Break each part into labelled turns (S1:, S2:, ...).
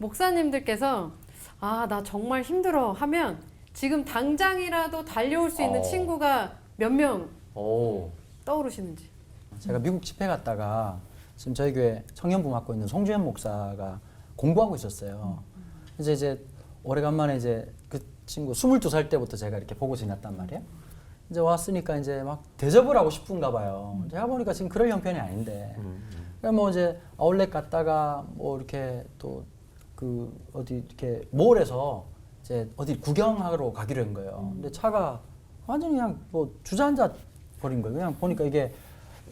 S1: 목사님들께서 아, 나 정말 힘들어 하면 지금 당장이라도 달려올 수 있는
S2: 어.
S1: 친구가 몇 명
S2: 오.
S1: 떠오르시는지.
S3: 제가 미국 집회 갔다가 지금 저희 교회 청년부 맡고 있는 송주현 목사가 공부하고 있었어요. 그래서 이제 오래간만에 이제 그 친구 22살 때부터 제가 이렇게 보고 지냈단 말이에요. 이제 왔으니까 이제 막 대접을 하고 싶은가 봐요. 제가 보니까 지금 그럴 형편이 아닌데. 그러니까 뭐 이제 아울렛 갔다가 뭐 이렇게 또 그 어디 이렇게 몰에서 이제 어디 구경하러 가기로 한 거예요. 근데 차가 완전히 그냥 뭐 주저앉아 버린 거예요. 그냥 보니까 이게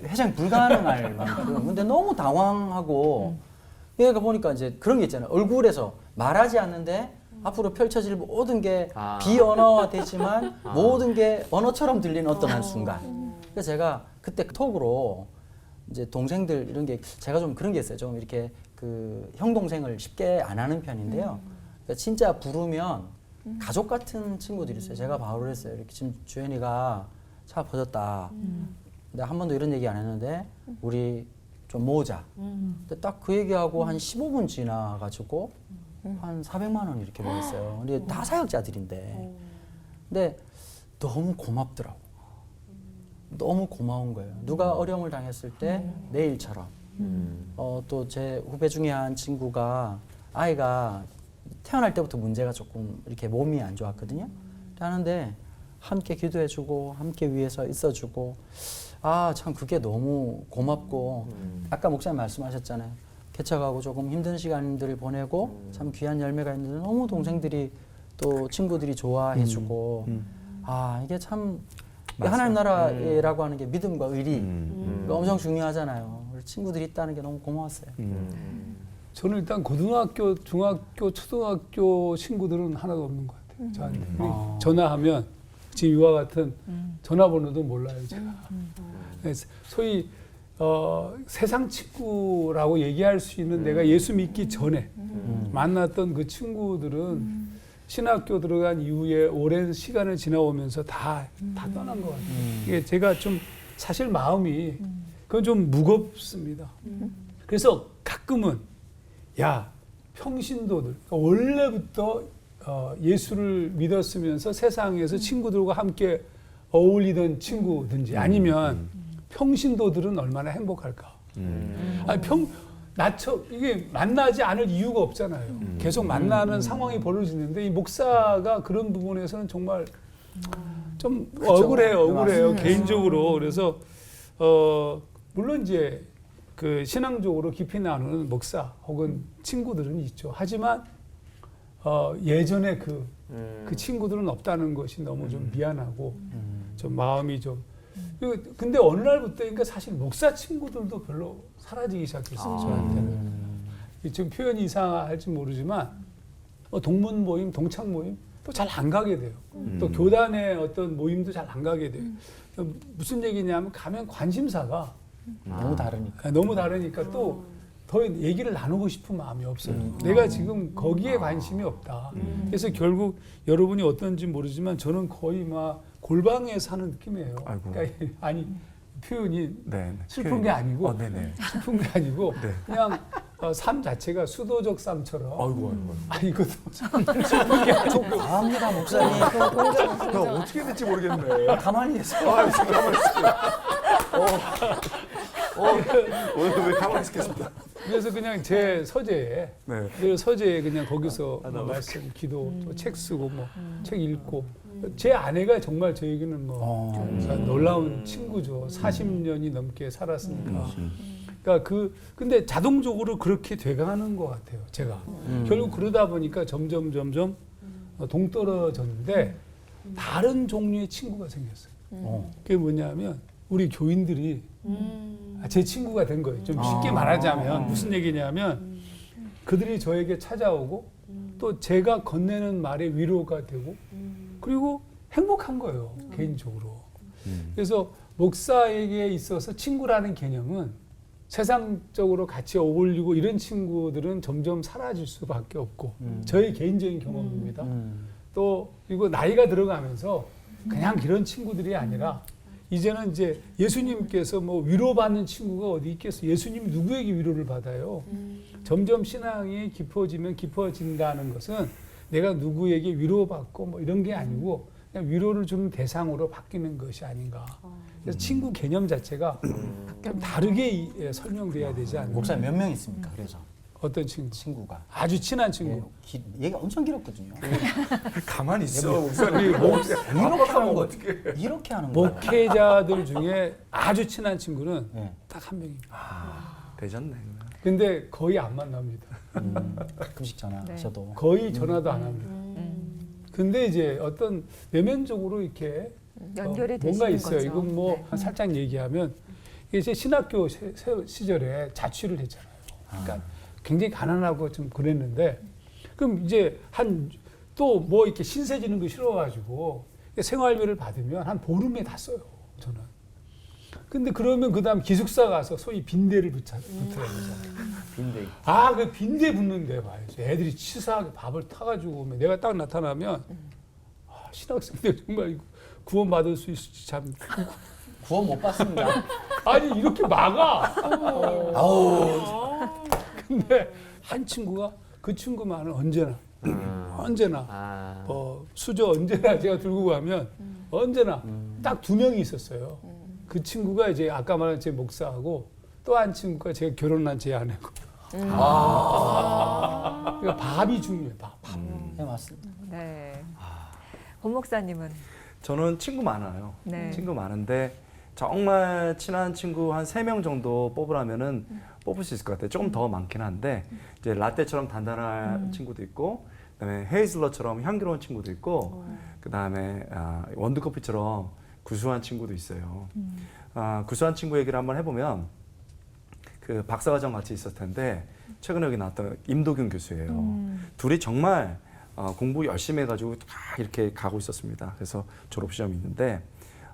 S3: 회전이 불가능할 만큼. 근데 너무 당황하고 얘가 보니까 이제 그런 게 있잖아요. 얼굴에서 말하지 않는데 앞으로 펼쳐질 모든 게
S2: 아.
S3: 비언어화 되지만 모든 게 언어처럼 들리는 어떤 한 순간. 그래서 제가 그때 톡으로 이제 동생들 이런 게 제가 좀 그런 게 있어요. 좀 이렇게 그 형 동생을 쉽게 안 하는 편인데요. 그러니까 진짜 부르면 가족 같은 친구들이 있어요. 제가 바로 그랬어요. 이렇게 지금 주현이가 차 퍼졌다. 내가 한 번도 이런 얘기 안 했는데 우리 좀 모으자. 근데 딱 그 얘기하고 한 15분 지나가지고 한 400만 원 이렇게 모였어요. 근데 다 사역자들인데. 근데 너무 고맙더라고. 너무 고마운 거예요. 누가 어려움을 당했을 때 내 일처럼. 어, 또 제 후배 중에 한 친구가 아이가 태어날 때부터 문제가 조금 이렇게 몸이 안 좋았거든요. 하는데 함께 기도해주고 함께 위해서 있어주고. 아 참 그게 너무 고맙고. 아까 목사님 말씀하셨잖아요. 개척하고 조금 힘든 시간들을 보내고 참 귀한 열매가 있는데 너무 동생들이 또 친구들이 좋아해주고. 아 이게 참 하나님 나라라고 하는 게 믿음과 의리. 가 엄청 중요하잖아요. 우리 친구들이 있다는 게 너무 고마웠어요.
S4: 저는 일단 고등학교, 중학교, 초등학교 친구들은 하나도 없는 것 같아요. 저한테.
S3: 아.
S4: 전화하면 지금 이와 같은 전화번호도 몰라요 제가. 그래서 소위 어, 세상 친구라고 얘기할 수 있는 내가 예수 믿기 전에 만났던 그 친구들은 신학교 들어간 이후에 오랜 시간을 지나오면서 다, 다 떠난 것 같아요. 이게 제가 좀 사실 마음이 그건 좀 무겁습니다. 그래서 가끔은 야 평신도들 그러니까 원래부터 어, 예수를 믿었으면서 세상에서 친구들과 함께 어울리던 친구든지 아니면 평신도들은 얼마나 행복할까? 아니 평 나처 이게 만나지 않을 이유가 없잖아요. 계속 만나는 상황이 벌어지는데 이 목사가 그런 부분에서는 정말 좀 억울해요, 억울해요
S3: 맞습니다.
S4: 개인적으로. 그래서 어 물론 이제 그 신앙적으로 깊이 나누는 목사 혹은 친구들은 있죠. 하지만 어 예전에 그그 친구들은 없다는 것이 너무 좀 미안하고 좀 마음이 좀 그- 근데 어느 날부터 그러니까 사실 목사 친구들도 별로 사라지기 시작했어요
S2: 아.
S4: 저한테는 이 지금 표현이 이상할지 모르지만 어, 동문 모임, 동창 모임 또 잘 안 가게 돼요. 또 교단의 어떤 모임도 잘 안 가게 돼요. 무슨 얘기냐면 가면 관심사가
S3: 너무 다르니까.
S4: 너무 다르니까 또 더 얘기를 나누고 싶은 마음이 없어요. 내가 지금 거기에 관심이 없다. 그래서 결국 여러분이 어떤지 모르지만 저는 거의 막 골방에 사는 느낌이에요.
S5: 아이고.
S4: 그러니까 아니 표현이
S5: 네.
S4: 슬픈 게 아니고
S5: 어, 네네.
S4: 슬픈 게 아니고
S5: 네.
S4: 그냥 어, 삶 자체가 수도적 삶처럼
S5: 아이고, 아이고.
S4: 아 이것도 슬픈 게 아니고
S3: 좀 과합니다 목사님.
S5: 나 어떻게 될지 모르겠네.
S3: 가만히 있어.
S5: 아, 지금 가만히 있어. 어, 어, 오늘 왜 가만히 있겠습니다.
S4: 그래서 그냥 제 서재에
S5: 네.
S4: 그 서재에 그냥 거기서 뭐 말씀, 기도, 또책 쓰고 뭐 책 읽고 제 아내가 정말 저에게는 뭐
S3: 어.
S4: 놀라운 친구죠. 40년이 넘게 살았으니까. 그러니까 그 근데 자동적으로 그렇게 돼가는 것 같아요. 제가 결국 그러다 보니까 점점 점점 어, 동떨어졌는데 다른 종류의 친구가 생겼어요.
S3: 어.
S4: 그게 뭐냐면 우리 교인들이
S1: 음.
S4: 아, 제 친구가 된 거예요. 좀 쉽게
S3: 아.
S4: 말하자면 무슨 얘기냐면 그들이 저에게 찾아오고 또 제가 건네는 말에 위로가 되고 그리고 행복한 거예요 개인적으로. 그래서 목사에게 있어서 친구라는 개념은 세상적으로 같이 어울리고 이런 친구들은 점점 사라질 수밖에 없고 저의 개인적인 경험입니다.
S3: 음.
S4: 또 그리고 나이가 들어가면서 그냥 이런 친구들이 아니라 이제는 이제 예수님께서 뭐 위로받는 친구가 어디 있겠어? 예수님 누구에게 위로를 받아요? 점점 신앙이 깊어지면 깊어진다는 것은 내가 누구에게 위로받고 뭐 이런 게 아니고 그냥 위로를 주는 대상으로 바뀌는 것이 아닌가. 그래서 친구 개념 자체가 좀 다르게 이- 예, 설명돼야 되지 않나.
S3: 목사님 몇 명 있습니까? 그래서
S4: 어떤 친구?
S3: 친구가
S4: 아주 친한 친구.
S3: 예, 기, 얘가 엄청 길었거든요.
S5: 가만히 있어.
S4: 우리
S5: 목사님.
S3: 이렇게 하는 거
S5: 어떻게?
S3: 이렇게 하는
S4: 뭐
S3: 거.
S4: 목회자들 중에 아주 친한 친구는
S3: 예.
S4: 딱한 명입니다.
S5: 되셨네.
S4: 근데 거의 안 만납니다.
S3: 음, 가끔씩 전화하셔도
S4: 거의 전화도 안 합니다.
S2: 음.
S4: 근데 이제 어떤 내면적으로 이렇게
S2: 연결이
S4: 어, 뭔가 있어요.
S2: 거죠.
S4: 이건 뭐
S2: 네.
S4: 살짝 얘기하면 이게 제 신학교 세- 세- 시절에 자취를 했잖아요. 그러니까 굉장히 가난하고 좀 그랬는데 그럼 이제 한 또 뭐 이렇게 신세 지는 거 싫어가지고 생활비를 받으면 한 보름에 다 써요. 저는. 근데 그러면 그다음 기숙사 가서 소위 빈대를 붙여, 붙여야 되잖아요.
S5: 빈대.
S4: 아, 그 빈대 붙는 데 봐야지. 애들이 치사하게 밥을 타가지고 오면 내가 딱 나타나면 아, 신학생들 정말 이거 구원 받을 수 있을지 참.
S3: 구원 못 받습니다.
S4: 아니 이렇게 막아.
S3: 아우
S4: 근데 한 친구가 그 친구만은 언제나 언제나
S5: 아.
S4: 어, 수저 언제나 제가 들고 가면 언제나 딱두 명이 있었어요. 그 친구가 이제 아까 말한 제 목사하고 또 한 친구가 제가 결혼한 제 아내고. 그러니까 밥이 중요해. 밥. 밥.
S3: 네 맞습니다.
S2: 네.
S4: 아.
S2: 고 목사님은
S5: 저는 친구 많아요.
S2: 네.
S5: 친구 많은데 정말 친한 친구 한 세 명 정도 뽑으라면은 뽑을 수 있을 것 같아요. 조금 더 많긴 한데 이제 라떼처럼 단단한 친구도 있고 그다음에 헤이즐넛처럼 향기로운 친구도 있고 그다음에 아, 원두커피처럼 구수한 친구도 있어요. 아, 구수한 친구 얘기를 한번 해보면 그 박사과정 같이 있었을 텐데 최근에 여기 나왔던 임도균 교수예요.
S2: 음.
S5: 둘이 정말 어, 공부 열심히 해가지고 다 이렇게 가고 있었습니다. 그래서 졸업 시험이 있는데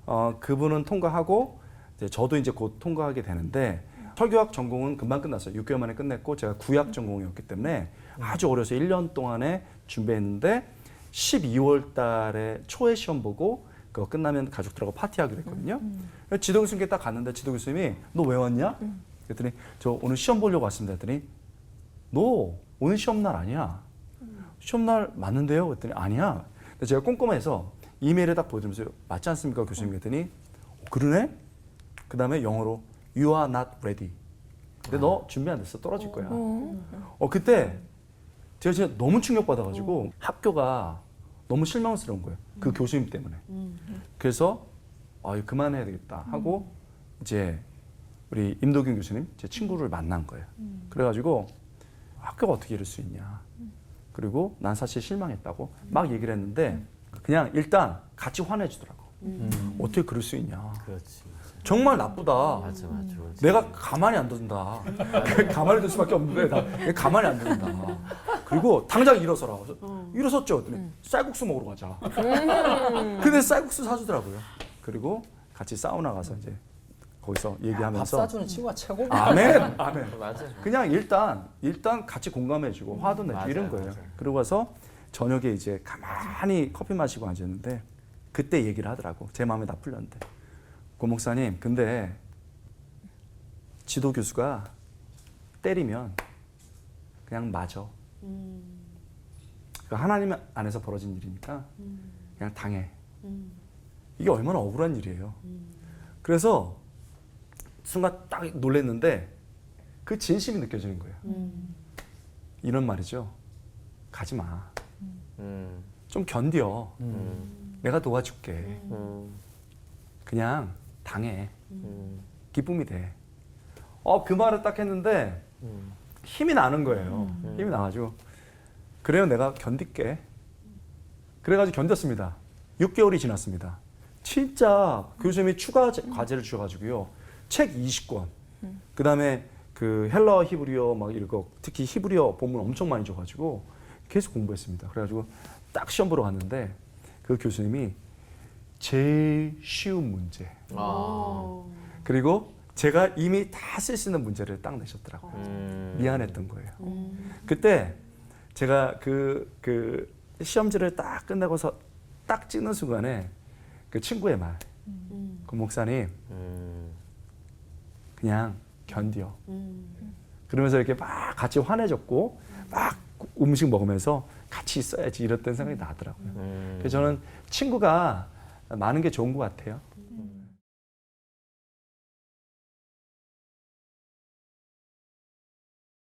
S5: 어, 그분은 통과하고 이제 저도 이제 곧 통과하게 되는데 설교학 전공은 금방 끝났어요. 6개월 만에 끝냈고 제가 구약 전공이었기 때문에 아주 어려서 1년 동안에 준비했는데 12월 달에 초에 시험 보고 그거 끝나면 가족들하고 파티하기로 했거든요. 그래서 지도 교수님께 딱 갔는데 지도 교수님이 너 왜 왔냐? 그랬더니 저 오늘 시험 보려고 왔습니다. 했더니 너 오늘 시험 날 아니야. 시험 날 맞는데요? 그랬더니 아니야. 근데 제가 꼼꼼해서 이메일에 딱 보여주면서 맞지 않습니까? 교수님 그랬더니 어, 그러네? 그 다음에 영어로 You are not ready. 근데 너 준비 안 됐어. 떨어질 거야. 어, 그때 제가 진짜 너무 충격받아가지고 학교가 너무 실망스러운 거예요. 그 교수님 때문에. 그래서 아, 이거 그만해야 되겠다 하고 이제 우리 임도균 교수님 제 친구를 만난 거예요. 그래가지고 학교가 어떻게 이럴 수 있냐. 그리고 난 사실 실망했다고 막 얘기를 했는데 그냥 일단 같이 화내주더라고. 어떻게 그럴 수 있냐.
S6: 그렇지.
S5: 정말 나쁘다.
S6: 맞아, 맞아.
S5: 내가 가만히 안 둔다. 가만히 둘 수밖에 없는데 나 내가 가만히 안 둔다. 그리고 당장 일어서라. 일어섰죠. 그랬더니 쌀국수 먹으러 가자. 근데 쌀국수 사주더라고요. 그리고 같이 사우나 가서 이제 거기서
S3: 밥
S5: 얘기하면서
S3: 사주는 친구가 최고.
S5: 아멘, 아멘.
S6: 맞아.
S5: 그냥 일단 일단 같이 공감해주고 화도 내고
S6: 맞아요,
S5: 이런 거예요.
S6: 맞아요.
S5: 그러고 와서 저녁에 이제 가만히 커피 마시고 앉았는데 그때 얘기를 하더라고. 제 마음에 다 풀렸는데 고 목사님, 근데 지도 교수가 때리면 그냥 맞아. 그 하나님 안에서 벌어진 일이니까 그냥 당해. 이게 얼마나 억울한 일이에요. 그래서 순간 딱 놀랬는데 그 진심이 느껴지는 거예요. 이런 말이죠. 가지 마.
S6: 음,
S5: 좀 견뎌.
S6: 음,
S5: 내가 도와줄게.
S6: 음,
S5: 그냥 당해.
S6: 음,
S5: 기쁨이 돼. 어, 그 말을 딱 했는데
S6: 음.
S5: 힘이 나는 거예요. 힘이 나가지고. 그래요, 내가 견딜게. 그래가지고 견뎠습니다. 6개월이 지났습니다. 진짜 교수님이 추가 제- 과제를 주셔가지고요. 책 20권. 그 다음에 그 헬러 히브리어 막 읽어. 특히 히브리어 본문 엄청 많이 줘가지고 계속 공부했습니다. 그래가지고 딱 시험 보러 갔는데 그 교수님이 제일 쉬운 문제.
S6: 아,
S5: 그리고 제가 이미 다 쓸 수 있는 문제를 딱 내셨더라고요.
S6: 음.
S5: 미안했던 거예요. 그때 제가 그, 그 시험지를 딱 끝내고서 딱 찍는 순간에 그 친구의 말,
S1: 음.
S5: 고 목사님
S6: 음.
S5: 그냥 견뎌.
S1: 음.
S5: 그러면서 이렇게 막 같이 환해졌고 막 음식 먹으면서 같이 있어야지 이랬던 생각이 나더라고요.
S6: 음.
S5: 그래서 저는 친구가 많은 게 좋은 것 같아요.